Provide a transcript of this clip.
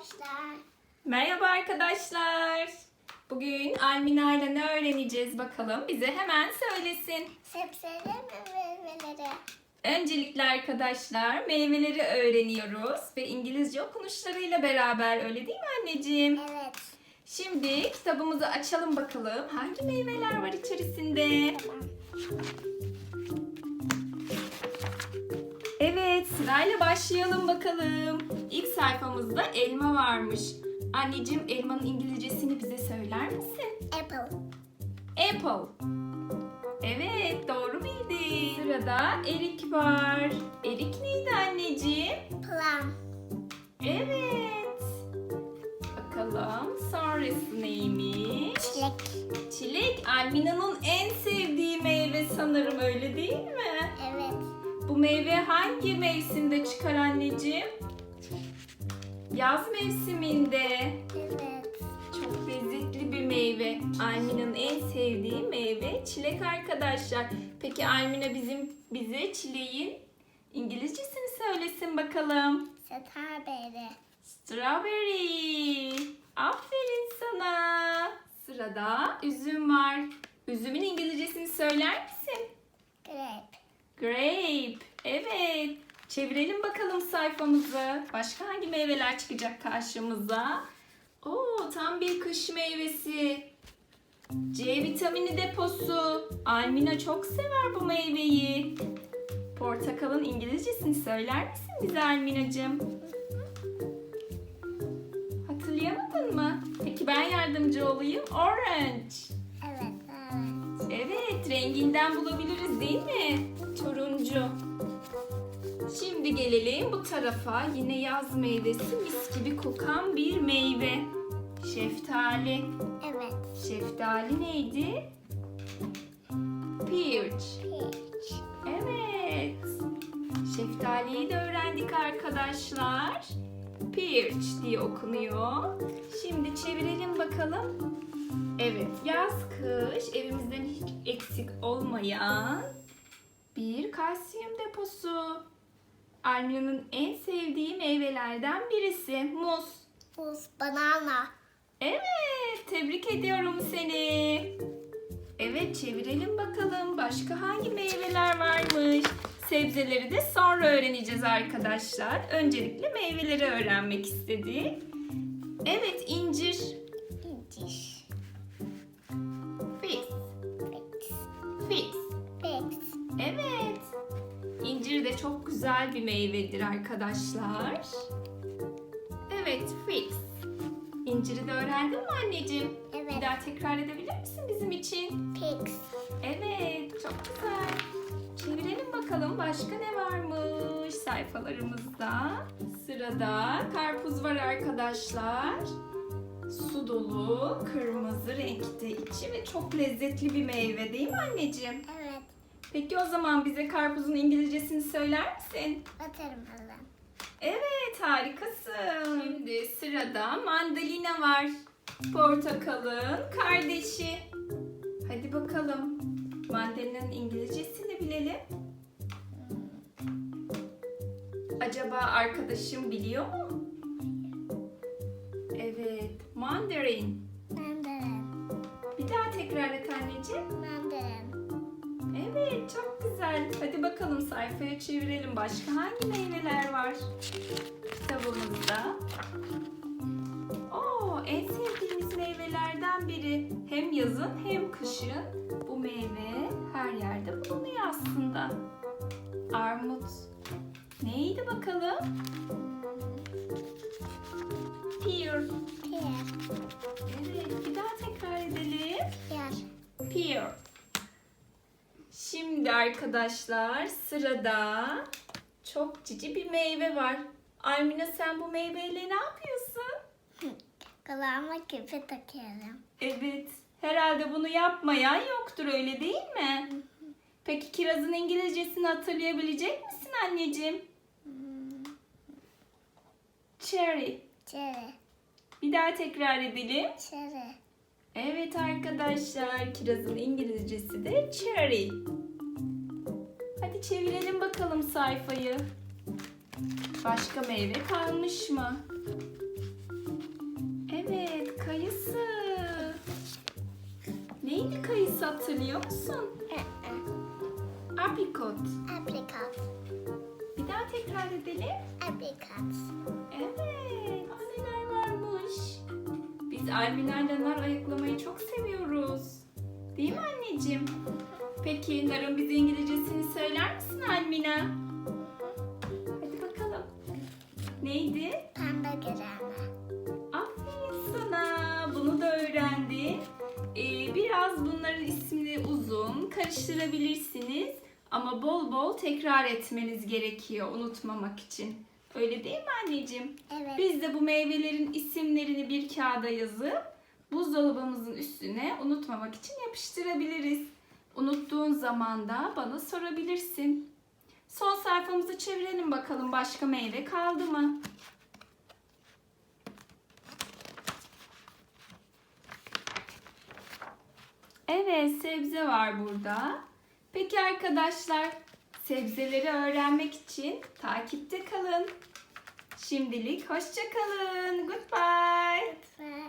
arkadaşlar. Merhaba arkadaşlar. Bugün Almina ile ne öğreneceğiz bakalım. Bize hemen söylesin. Sebzeleri ve meyveleri. Öncelikle arkadaşlar meyveleri öğreniyoruz ve İngilizce okunuşlarıyla beraber öyle değil mi anneciğim? Evet. Şimdi kitabımızı açalım bakalım. Hangi meyveler var içerisinde? Tamam. Evet sırayla başlayalım bakalım. İlk sayfamızda elma varmış. Anneciğim elmanın İngilizcesini bize söyler misin? Apple. Apple. Evet doğru bildi. Sırada erik var. Erik neydi anneciğim? Plum. Evet. Bakalım sonrası neymiş? Çilek. Çilek Almina'nın en sevdiği meyve sanırım öyle değil mi? Evet. Bu meyve hangi mevsimde çıkar anneciğim? Yaz mevsiminde. Evet. Çok lezzetli bir meyve. Almina'nın en sevdiği meyve çilek arkadaşlar. Peki Almina bizim bize çileğin İngilizcesini söylesin bakalım. Strawberry. Strawberry. Aferin sana. Sırada üzüm var. Üzümün İngilizcesini söyler misin? Grape. Grape. Evet. Çevirelim bakalım sayfamızı. Başka hangi meyveler çıkacak karşımıza? Oo, tam bir kış meyvesi. C vitamini deposu. Almina çok sever bu meyveyi. Portakalın İngilizcesini söyler misin bize Alminacığım? Hatırlayamadın mı? Peki ben yardımcı olayım. Orange. Evet. Evet. Evet, renginden bulabiliriz değil mi? Turuncu. Şimdi gelelim bu tarafa. Yine yaz meyvesi mis gibi kokan bir meyve. Şeftali. Evet. Şeftali neydi? Peach. Peach. Evet. Şeftaliyi de öğrendik arkadaşlar. Peach diye okunuyor. Şimdi çevirelim bakalım. Evet, yaz kış evimizden hiç eksik olmayan bir kalsiyum deposu. Almina'nın en sevdiği meyvelerden birisi muz. Muz. Banana. Evet, tebrik ediyorum seni. Evet, çevirelim bakalım. Başka hangi meyveler varmış? Sebzeleri de sonra öğreneceğiz arkadaşlar. Öncelikle meyveleri öğrenmek istedik. Evet, incir. İncir. Güzel bir meyvedir arkadaşlar. Evet, fix. İnciri de öğrendin mi anneciğim? Evet. Bir daha tekrar edebilir misin bizim için? Fix. Evet, çok güzel. Çevirelim bakalım başka ne varmış sayfalarımızda. Sırada karpuz var arkadaşlar. Su dolu, kırmızı renkte içi ve çok lezzetli bir meyve değil mi anneciğim? Evet. Peki o zaman bize karpuzun İngilizcesini söyler misin? Atarım hemen. Evet, harikasın. Şimdi sırada mandalina var. Portakalın kardeşi. Hadi bakalım. Mandalina'nın İngilizcesini bilelim. Acaba arkadaşım biliyor mu? Evet, mandarin. Mandarin. Bir daha tekrar et anneciğim. Mandarin. Evet, çok güzel. Hadi bakalım sayfaya çevirelim. Başka hangi meyveler var kitabımızda? Oo, en sevdiğimiz meyvelerden biri. Hem yazın hem kışın bu meyve her yerde bulunuyor aslında. Armut. Neydi bakalım? Pear. Pear. Evet, bir daha tekrar edelim. Pear. Pear. Şimdi arkadaşlar sırada çok cici bir meyve var. Almina sen bu meyveyle ne yapıyorsun? Kulağıma küpe takıyorum. Evet. Herhalde bunu yapmayan yoktur öyle değil mi? Peki kirazın İngilizcesini hatırlayabilecek misin anneciğim? Cherry. Cherry. Bir daha tekrar edelim. Cherry. Evet arkadaşlar, kirazın İngilizcesi de cherry. Hadi çevirelim bakalım sayfayı. Başka meyve kalmış mı? kayısı. Neydi kayısı hatırlıyor musun? Aprikot. Aprikot. Bir daha tekrar edelim. Aprikot. Evet. Neler varmış. Biz Almina'yla nar ayıklamayı çok seviyoruz. Değil mi anneciğim? Peki narın bize İngilizcesini karıştırabilirsiniz. Ama bol bol tekrar etmeniz gerekiyor unutmamak için. Öyle değil mi anneciğim? Evet. Biz de bu meyvelerin isimlerini bir kağıda yazıp buzdolabımızın üstüne unutmamak için yapıştırabiliriz. Unuttuğun zaman da bana sorabilirsin. Son sayfamızı çevirelim bakalım başka meyve kaldı mı? Evet, sebze var burada. Peki arkadaşlar, sebzeleri öğrenmek için takipte kalın. Şimdilik hoşça kalın. Goodbye. Ve